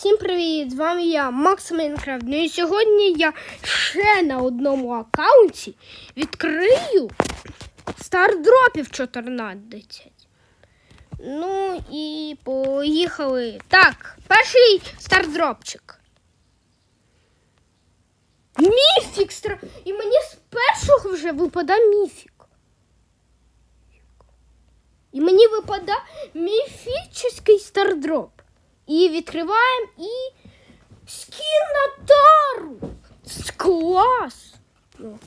Всім привіт! З вами я, Макс Майнкрафт. Ну і сьогодні я ще на одному аккаунті відкрию стардропів 14. Ну і поїхали. Так, перший стардропчик. Міфік! стар- І мені з першого вже випадає міфік. І мені випадає міфічний стардроп. І відкриваємо і скін на тару. Клас. Ну.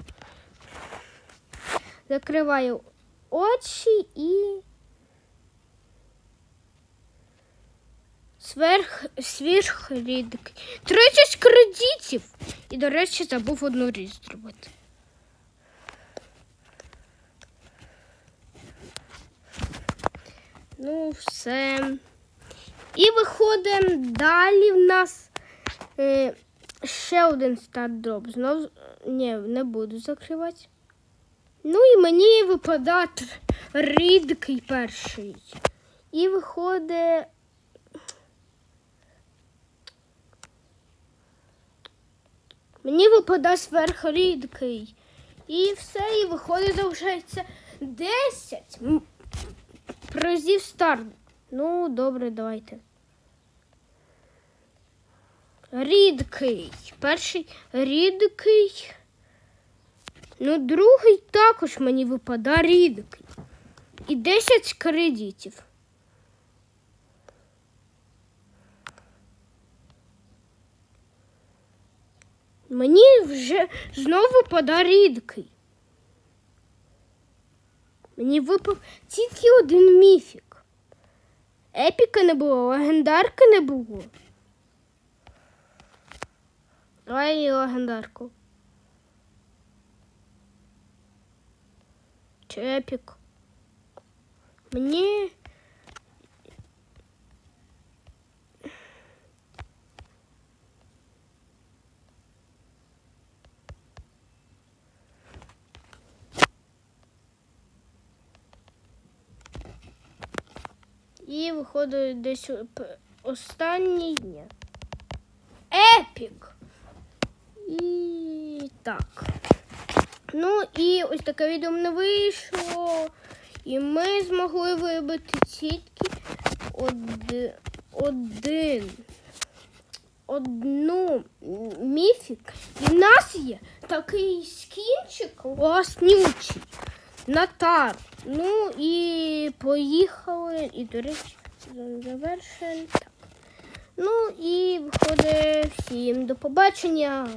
Закриваю очі і. Сверх свіж рідик. 30 кредитів. І, до речі, забув одну річ зробити. Ну, все. І виходимо далі в нас е, ще один стардроп. Знов ні, не буду закривати. Ну і мені випадає рідкий перший. І виходить. Мені випадає сверхрідкий. І все, і виходить, залишається 10 м- призів старт. Ну, добре, давайте. Рідкий. Перший рідкий. Ну, другий також мені випадає рідкий. І 10 кредитів. Мені вже знову випадає рідкий. Мені випав тільки один міфік. Епіка не було, легендарки не було. Давай її легендарку. Чи епік? Мені. І виходить десь останній. Ні. Епік. І так. Ну і ось таке відео мене вийшло. І ми змогли вибити тільки один, один одну міфік. І в нас є такий скінчик класнючий. Натар. Ну і поїхали. І, до речі. Так. Ну і виходить всім до побачення.